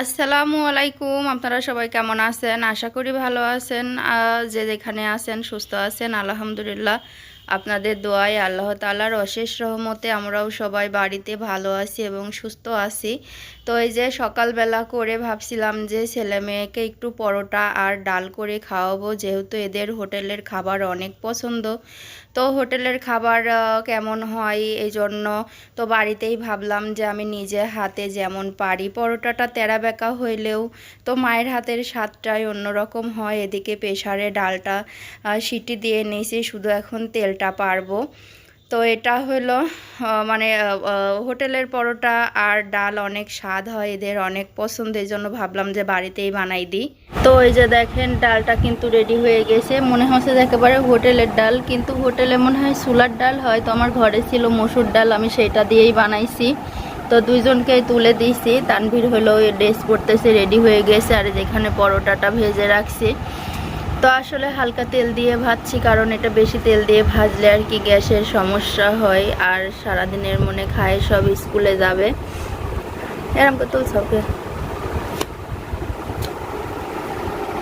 আসসালামু আলাইকুম, আপনারা সবাই কেমন আছেন? আশা করি ভালো আছেন। যে যেখানে আছেন, সুস্থ আছেন, আলহামদুলিল্লাহ। আপনাদের দোয়ায় আল্লাহ তালার অশেষ রহমতে আমরাও সবাই বাড়িতে ভালো আছি এবং সুস্থ আছি। তো এই যে সকালবেলা করে ভাবছিলাম যে ছেলে মেয়েকে একটু পরোটা আর ডাল করে খাওয়াবো, যেহেতু এদের হোটেলের খাবার অনেক পছন্দ। তো হোটেলের খাবার কেমন হয় এই জন্য তো বাড়িতেই ভাবলাম যে আমি নিজে হাতে যেমন পারি, পরোটাটা তেরা বেঁকা হইলেও তো মায়ের হাতের স্বাদটাই অন্যরকম হয়। এদিকে প্রেশারে ডালটা সিটি দিয়ে নিয়েছি শুধু এখন তেলটা পারব। তো এটা হলো মানে হোটেলের পরোটা আর ডাল অনেক স্বাদ হয় এদের, অনেক পছন্দ এই জন্য ভাবলাম যে বাড়িতেই বানাই দিই। তো এই যে দেখেন, ডালটা কিন্তু রেডি হয়ে গেছে। মনে হচ্ছে একেবারে হোটেলের ডাল, কিন্তু হোটেলে মনে হয় সুলার ডাল হয়। তো আমার ঘরে ছিল মসুর ডাল, আমি সেটা দিয়েই বানাইছি। তো দুইজনকেই তুলে দিয়েছি। তানভীর হলো ড্রেস পরতেছে রেডি হয়ে গেছে। আর যেখানে পরোটাটা ভেজে রাখছি। তো আসলে হালকা তেল দিয়ে ভাজছি, কারণ এটা বেশি তেল দিয়ে ভাজলে আর কি গ্যাসের সমস্যা হয় আর সারাদিনের মনে খায়, সব স্কুলে যাবে। এরম করে তুলছ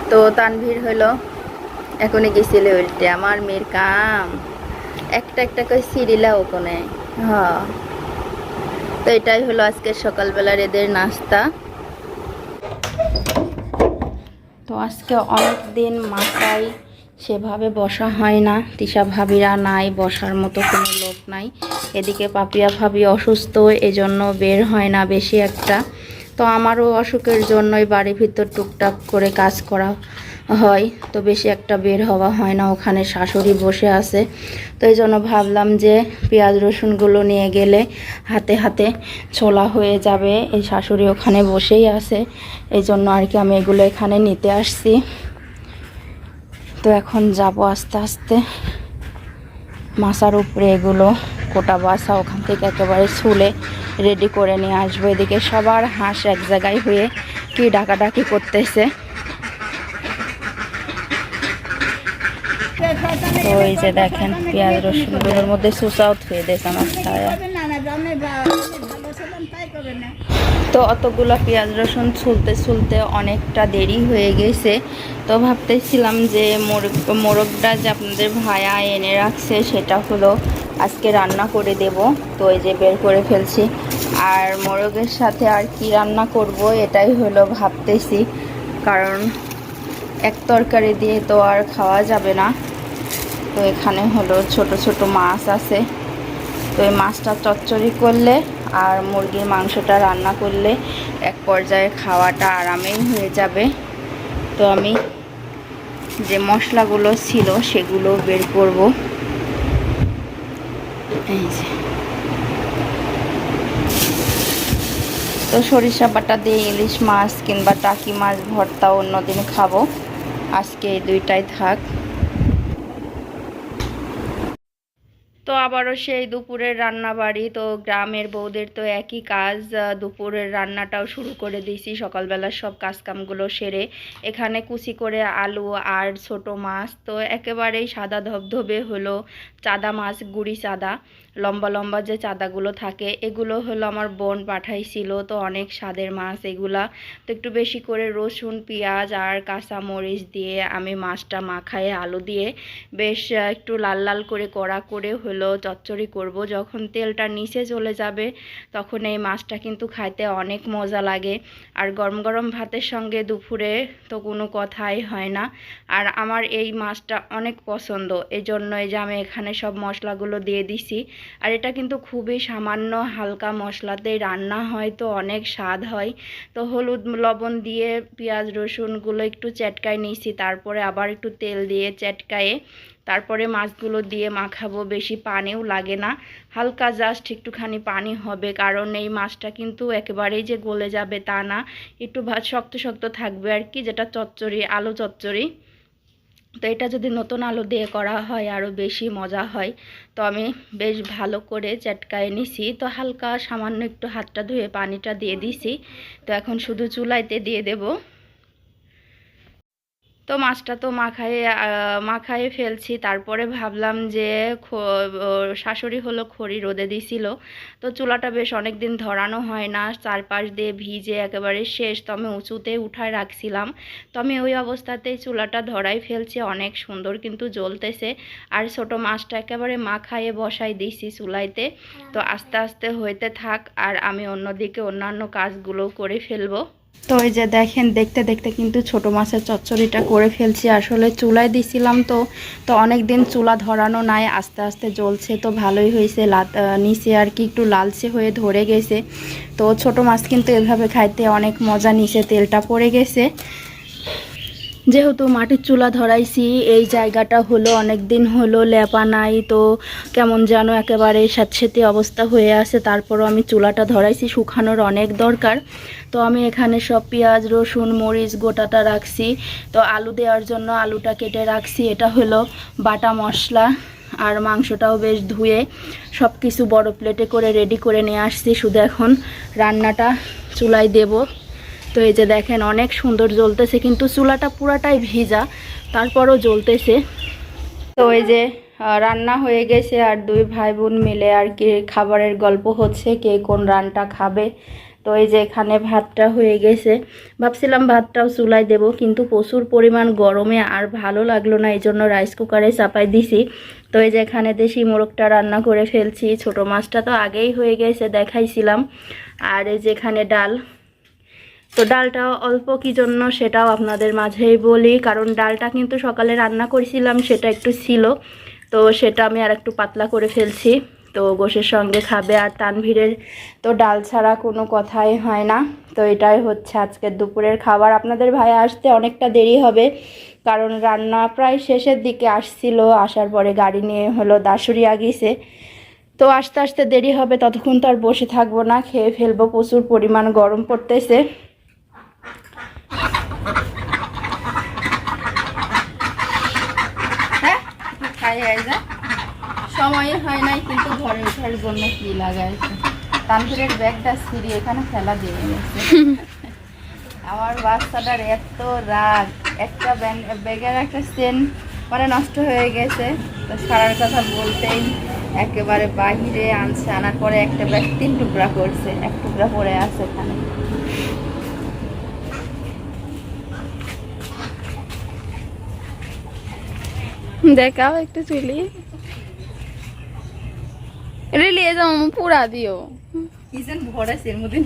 তো তানভীর হলো এখনই গেছিলে উল্টে, আমার মেয়ের কাম। একটা একটা করে সিরিলা ওখানে হ্যাঁ। তো এটাই হলো আজকের সকালবেলার এদের নাস্তা তো আজকে অনেক দিন মাথায় সেভাবে বসা হয় না। তিশা ভাবিরা নাই, বসার মতো কোনো লোক নাই। এদিকে পাপিয়া ভাবি অসুস্থ, এজন্য বের হয় না বেশি একটা। তো আমারও অসুখের জন্যই বাড়ির ভিতর টুকটাক করে কাজ করা হয়, তো বেশি একটা বের হওয়া হয় না। ওখানে শাশুড়ি বসে আছে। তো এই জন্য ভাবলাম যে পেঁয়াজ রসুনগুলো নিয়ে গেলে হাতে হাতে ছোলা হয়ে যাবে। এই শাশুড়ি ওখানে বসেই আছে। এই জন্য আর কি আমি এগুলো এখানে নিতে আসছি। তো এখন যাব আস্তে আস্তে। মাসার উপরে এগুলো কোটা বাসা ওখান থেকে একেবারে ছুলে রেডি করে নিয়ে আসব। এদিকে সবার হাঁস এক জায়গায় হয়ে কি ডাকাডাকি করতেছে। তো এই যে দেখেন পেঁয়াজ রসুনগুলোর মধ্যে সুসাও থুয়ে দিয়েছে আমার ছায়া। তো অতগুলো পেঁয়াজ রসুন ছুলতে ছুলতে অনেকটা দেরি হয়ে গেছে। তো ভাবতেছিলাম যে মোরগ, মোরগটা যে আপনাদের ভায়া এনে রাখছে সেটা হলো আজকে রান্না করে দেব। তো এই যে বের করে ফেলছি। আর মোরগের সাথে আর কি রান্না করব এটাই হলো ভাবতেছি। কারণ এক তরকারি দিয়ে তো আর খাওয়া যাবে না। তো এখানে হলো ছোট ছোট মাছ আছে। তো এই মাছটা চচ্চড়ি করলে আর মুরগির মাংসটা রান্না করলে এক পর্যায়ে খাওয়াটা আরামেই হয়ে যাবে। তো আমি যে মশলাগুলো ছিল সেগুলো বের করব। এই যে। তো সরিষা বাটা দিয়ে ইলিশ মাছ কিংবা টাকি মাছ ভর্তা অন্যদিন খাব। আজকে এই দুইটাই থাক। তো আবারও সেই দুপুরের রান্না বাড়ি তো গ্রামের বউদের তো একই কাজ দুপুরের রান্নাটাও শুরু করে দিয়েছি। সকালবেলার সব কাজকামগুলো সেরে এখানে কুচি করে আলু আর ছোট মাছ, তো একেবারেই সাদা ধবধবে হলো চাদা মাছ, গুড়ি চাদা। লম্বা লম্বা যে চাদাগুলো থাকে, এগুলো হলো আমার বোন পাঠাইছিল। তো অনেক স্বাদের মাছ এগুলা। তো একটু বেশি করে রসুন, পেঁয়াজ আর কাঁচা মরিচ দিয়ে আমি মাছটা মাখায়ে আলু দিয়ে। বেশ একটু লাল লাল করে কড়া করে হলো চচ্চড়ি করব। যখন তেলটা নিচে চলে যাবে, তখন এই মাছটা কিন্তু খাইতে অনেক মজা লাগে। আর গরম গরম ভাতের সঙ্গে দুপুরে তো কোনো কথাই হয় না। আর আমার এই মাছটা অনেক পছন্দ। এই জন্য এই যে আমি এখানে সব মশলাগুলো দিয়ে দিছি। আর এটা কিন্তু খুবই সামান্য হালকা মশলাতেই রান্না হয়, তো অনেক স্বাদ হয়। তো হলুদ লবণ দিয়ে পেঁয়াজ রসুনগুলো একটু চ্যাটকায় নিয়েছি, তারপরে আবার একটু তেল দিয়ে চেটকায়ে তারপরে মাছগুলো দিয়ে মাখাবো, বেশি পানিও লাগে না। হালকা জাস্ট একটুখানি পানি হবে, কারণ এই মাছটা কিন্তু একেবারেই যে গলে যাবে তা না। একটু ভাত শক্ত শক্ত থাকবে আর কি, যেটা চচ্চড়ি, আলু চচ্চড়ি। তো এটা যদি নতুন আলু দিয়ে করা হয় আরও বেশি মজা হয়, তো আমি বেশ ভালো করে চটকায় নিছি। তো হালকা সামান্য একটু হাতটা ধুয়ে পানিটা দিয়ে দিছি। তো এখন শুধু চুলাইতে দিয়ে দেব। তো মাছটা তো মাখায়ে মাখায়ে ফেলছি। তারপরে ভাবলাম যে শাশুড়ি হলো খড়ি রোদে দিছিল। তো চুলাটা বেশ অনেক দিন ধরানো হয় না। চারপাশ দিয়ে ভিজে একেবারে শেষ। তো আমি উঁচুতে উঠায় রাখছিলাম। তো আমি ওই অবস্থাতেই চুলাটা ধরাই ফেলছি। অনেক সুন্দর কিন্তু জ্বলতেছে। আর ছোট মাছটা একেবারে মাখায়ে বসাই দিছি চুলাইতে। তো আস্তে আস্তে হইতে থাক। আর আমি অন্যদিকে অন্যান্য কাজগুলো করে ফেলব। তো এই যে দেখেন, দেখতে দেখতে কিন্তু ছোট মাছের চচ্চড়িটা করে ফেলছি। আসলে চুলায় দিছিলাম তো তো অনেক দিন চুলা ধরানো নাই, আস্তে আস্তে জ্বলছে তো ভালোই হয়েছে। নিচে আর কি একটু লালচে হয়ে ধরে গেছে। তো ছোট মাছ কিন্তু এভাবে খাইতে অনেক মজা, নিচে তেলটা পড়ে গেছে। যেহেতু মাটির চুলা ধরাইছি, এই জায়গাটা হলো অনেক দিন হলো লেপা নাই, তো কেমন যেন একেবারে স্যাঁতস্যাঁতে অবস্থা হয়ে আছে। তারপরও আমি চুলাটা ধরাইছি, শুকানোর অনেক দরকার। তো আমি এখানে সব পেঁয়াজ, রসুন, মরিচ গোটাটা রাখছি। তো আলু দেওয়ার জন্য আলুটা কেটে রাখছি। এটা হলো বাটা মশলা, আর মাংসটাও বেশ ধুয়ে সব কিছু বড় প্লেটে করে রেডি করে নিয়ে আসছি। শুধু এখন রান্নাটা চুলায় দেবো। তো এই যে দেখেন, অনেক সুন্দর জ্বলতেছে, কিন্তু চুলাটা পুরাটাই ভিজা, তারপরও জ্বলতেছে। তো এই যে রান্না হয়ে গেছে আর দুই ভাই বোন মিলে আর কি খাবারের গল্প হচ্ছে, কে কোন রানটা খাবে। তো এই যে এখানে ভাতটা হয়ে গেছে। ভাবছিলাম ভাতটাও চুলায় দেব, কিন্তু প্রচুর পরিমাণ গরমে আর ভালো লাগল না এই জন্য রাইস কুকারে চাপাই দিছি। তো এই যে এখানে দেশি মোরগটা রান্না করে ফেলছি, ছোট মাছটা তো আগেই হয়ে গেছে, দেখাইছিলাম। আর এই যে এখানে ডাল। তো ডালটা অল্প কি জন্য সেটাও আপনাদের মাঝেই বলি, কারণ ডালটা কিন্তু সকালে রান্না করেছিলাম, সেটা একটু ছিল। তো সেটা আমি আর একটু পাতলা করে ফেলছি। তো গোশের সঙ্গে খাবে আর তানভীরের তো ডাল ছাড়া কোনো কথাই হয় না। তো এটাই হচ্ছে আজকের দুপুরের খাবার। আপনাদের ভাই আসতে অনেকটা দেরি হবে, কারণ রান্না প্রায় শেষের দিকে আসছিল। আসার পরে গাড়ি নিয়ে হলো দাসুরিয়া গিয়েছে তো আস্তে আস্তে দেরি হবে, ততক্ষণ তো আর বসে থাকব না। খেয়ে ফেলব প্রচুর পরিমাণ গরম পড়তেছে। হ্যাঁ? খাই হয় নাই, কিন্তু ঘরে ওঠার জন্য কি লাগাইছে তানভীরের ব্যাগটা ছিঁড়ি এখানে ফেলা দিয়ে আমার বাচ্চাটার এত রাগ, একটা ব্যাগের একটা চেন মানে নষ্ট হয়ে গেছে। তো সারার কথা বলতেই একেবারে বাহিরে আনছে, আনার পরে একটা ব্যাগ তিন টুকরা করছে, এক টুকরা পরে আছে এখানে। দেখাও একটু চুলি। নিয়ে যাও পুরা দিও। কি যেন ভরেছে এর মধ্যে।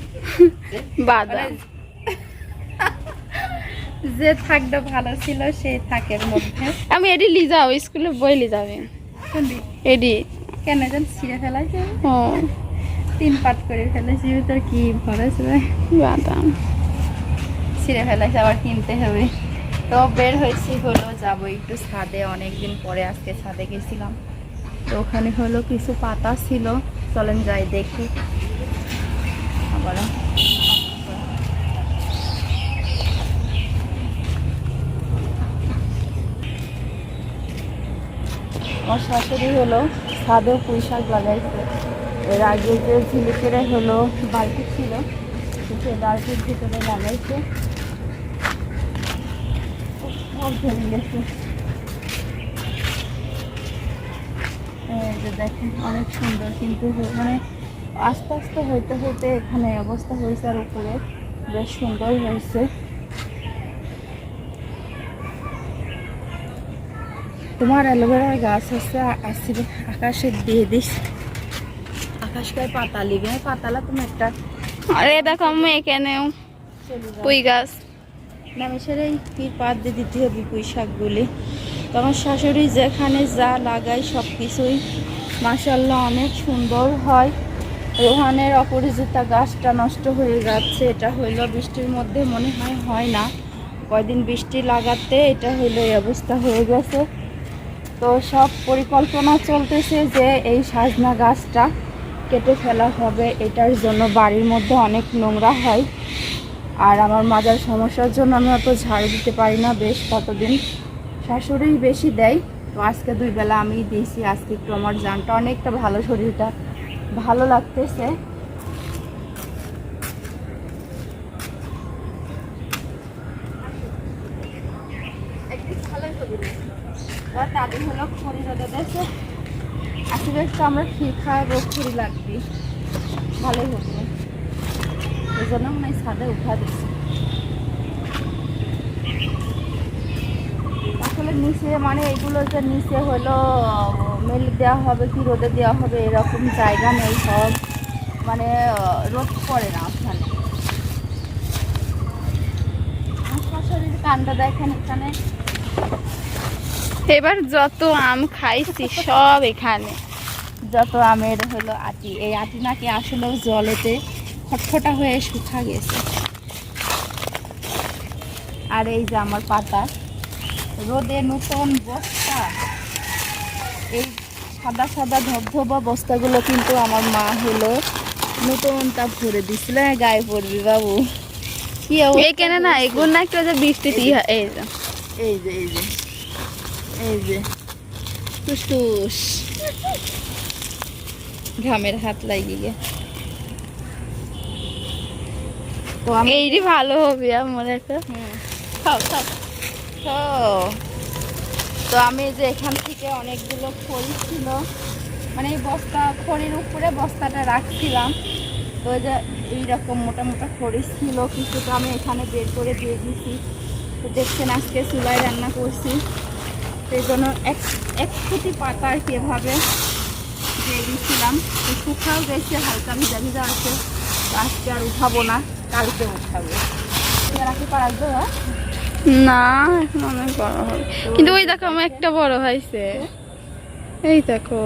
মানে যে থাকটা ভালো ছিল সেই থাকের মধ্যে। আমি এডি লি যাও স্কুলে বই লি যাবে? এডি। কেন যেন ছিঁড়ে ফেলাইছে। ও। তিন পাট করে ফেলেছি তোর কি ভরেছে? বাদাম ছিঁড়ে ফেলাইছে আবার কিনতে হবে। তো বের হয়েছি হলো, যাব একটু ছাদে, অনেকদিন পরে আজকে ছাদে গেছিলাম। তো ওখানে হলো কিছু পাতা ছিল, চলেন যাই দেখি। আবার আমার শাশুড়ি হলো ছাদে পুঁই শাক লাগাইছে। এর আগে যে ঝিলিকেরে হলো বালতি ছিল সে বালতির ভিতরে লাগাইছে। সব ভেঙে গেছে দেখেন অনেক সুন্দর কিন্তু মানে আস্তে আস্তে হইতে হইতে এখানে অবস্থা হয়েছে আর উপরে বেশ সুন্দর হয়েছে। তোমার অ্যালোভেরার গাছ আছে আসছিল আকাশে দিয়ে দিস আকাশকায় পাতা লিবে পাতালা তুমি একটা আরে দেখো আমি এখানেও পুই গাছ। নামেশের এই কি পাত দিয়ে দিতে হবে পুঁই শাকগুলি তো আমার শাশুড়ি যেখানে যা লাগায় সব কিছুই মাসাল্লাহ অনেক সুন্দর হয়। রোহানের অপরিচিতা গাছটা নষ্ট হয়ে যাচ্ছে, এটা হইল বৃষ্টির মধ্যে মনে হয় হয় না। কয়দিন বৃষ্টি লাগাতে এটা হইল এই অবস্থা হয়ে গেছে। তো সব পরিকল্পনা চলতেছে যে এই সাজনা গাছটা কেটে ফেলা হবে, এটার জন্য বাড়ির মধ্যে অনেক নোংরা হয়। আর আমার মাজার সমস্যার জন্য আমি অত ঝাড়ু দিতে পারি না বেশ কতদিন। শাশুড়ি বেশি দেয়। তো আজকে দুই বেলা আমি দিয়েছি, আজকে একটু আমার জানটা অনেকটা ভালো শরীরটা ভালো লাগতেছে। তাদের হলো খড়ি রোদে দেশে আমরা ঠিক লাগবে। ভালোই হবে। এই জন্য মনে হয় ছাদে উঠা দিচ্ছি আসলে নিচে মানে এগুলো যে নিচে হলো মেলে দেওয়া হবে কি রোদে দেওয়া হবে এরকম জায়গা নেই সব মানে রোদ পড়ে না ওখানে আমার শাশুড়ির দেখেন এখানে এবার যত আম খাইছি সব এখানে যত আমের হলো আটি এই আটি নাকি আসলেও জলেতে ফটফটা হয়ে শুকা গেছে। আর এই যে আমার পাতা রোদে নতুন বস্তা। এই সাদা সাদা ধবধবা বস্তাগুলো কিন্তু আমার মা হলো নতুনটা ভরে দিছিল গায়ে পড়বি বাবু। কি এখানে না এগুলো না একটু যে বৃষ্টিতে এই যে এই যে। এই যে এই যে টুস ঘামের হাত লাগিয়ে গে তো আমি এইটি ভালো হবে আমার একটা। খাও খাও। তো তো আমি যে এখান থেকে অনেকগুলো খড়ি ছিল মানে এই বস্তা খড়ির উপরে বস্তাটা রাখছিলাম তো ওই যে এইরকম মোটা মোটা খড়ি ছিল কিছুটা আমি এখানে বের করে দিয়ে দিয়েছি। তো দেখছেন আজকে চুলায় রান্না করছি। সেই জন্য এক এক ফুটি পাতা আর কি এভাবে দিয়ে দিয়েছিলাম। তো শুকাও গেছে হালকা ভিজা ভিজা আছে। আজকে আর উঠাবো না। কালকে উঠাবো। না এখন অনেক বড় হবে। কিন্তু ওই দেখো আমার একটা বড় হয়েছে। এই দেখো।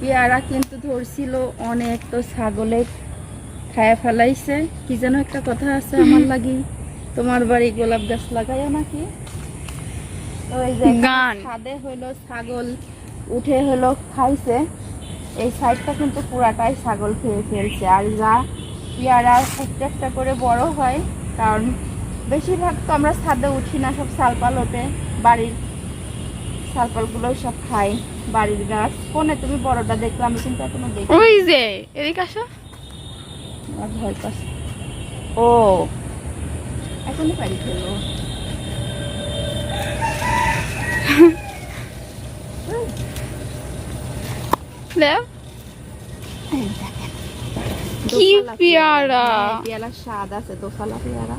পেয়ারা কিন্তু ধরছিল অনেক তো ছাগলে খায়া ফেলাইছে। কি যেন একটা কথা আছে আমার লাগি। তোমার বাড়ি গোলাপ গাছ লাগাইও নাকি। ছাদে হইল ছাগল উঠে হলো খাইছে। এই সাইডটা কিন্তু পুরাটাই ছাগল খেয়ে ফেলছে। আর যা পেয়ারা একটা একটা করে বড় হয় কারণ বেশিরভাগ তো আমরা ছাদে উঠি না সব সালপাল ওঠে বাড়ির সালপালগুলো সব খাই বাড়ির গাছ। কোনে তুমি বড়টা দেখলাম আমি কিন্তু এখনও দেখি ওই যে এদিকে আসো। আমার ভয় পাচ্ছে। ও এখনই দেও এই দেখেন। কি পেয়ারা। হ্যাঁ, স্বাদ আছে পেয়ারা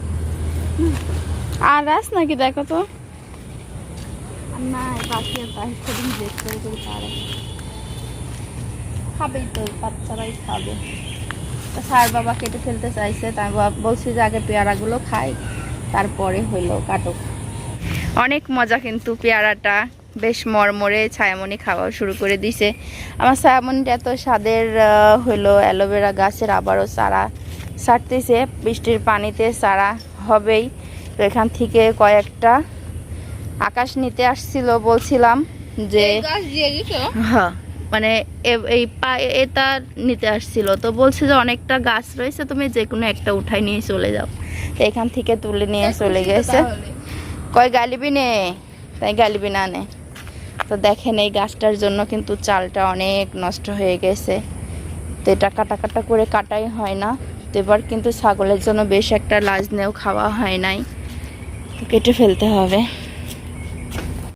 আর আস নাকি দেখো তো না বাকি আর তাই সেদিন দেখতে খাবেই তো বাচ্চারাই খাবে তো স্যার বাবা কেটে ফেলতে চাইছে বা- বলছি যে আগে পেয়ারাগুলো খাই তারপরে হইল কাটক অনেক মজা কিন্তু পেয়ারাটা বেশ মরমরে ছায়ামণি খাওয়া শুরু করে দিছে। আমার ছায়ামণিটা এত স্বাদের হইল অ্যালোভেরা গাছের আবারও চারা ছাড়তেছে বৃষ্টির পানিতে চারা হবেই। তো এখান থেকে কয়েকটা আকাশ নিতে আসছিল বলছিলাম যে হ্যাঁ মানে এই পা- এটা নিতে আসছিল। তো বলছে যে অনেকটা গাছ রয়েছে তুমি যে কোনো একটা উঠাই নিয়ে চলে যাও। তো এখান থেকে তুলে নিয়ে চলে গেছে। কয় গালিবি নে? তাই গালিবি না নে। তো দেখেন এই গাছটার জন্য কিন্তু চালটা অনেক নষ্ট হয়ে গেছে। তো এটা কাটা কাটা করে কাটাই হয় না। তো এবার কিন্তু ছাগলের জন্য বেশ একটা লাজ নেও খাওয়া হয় নাই। কেটে ফেলতে হবে।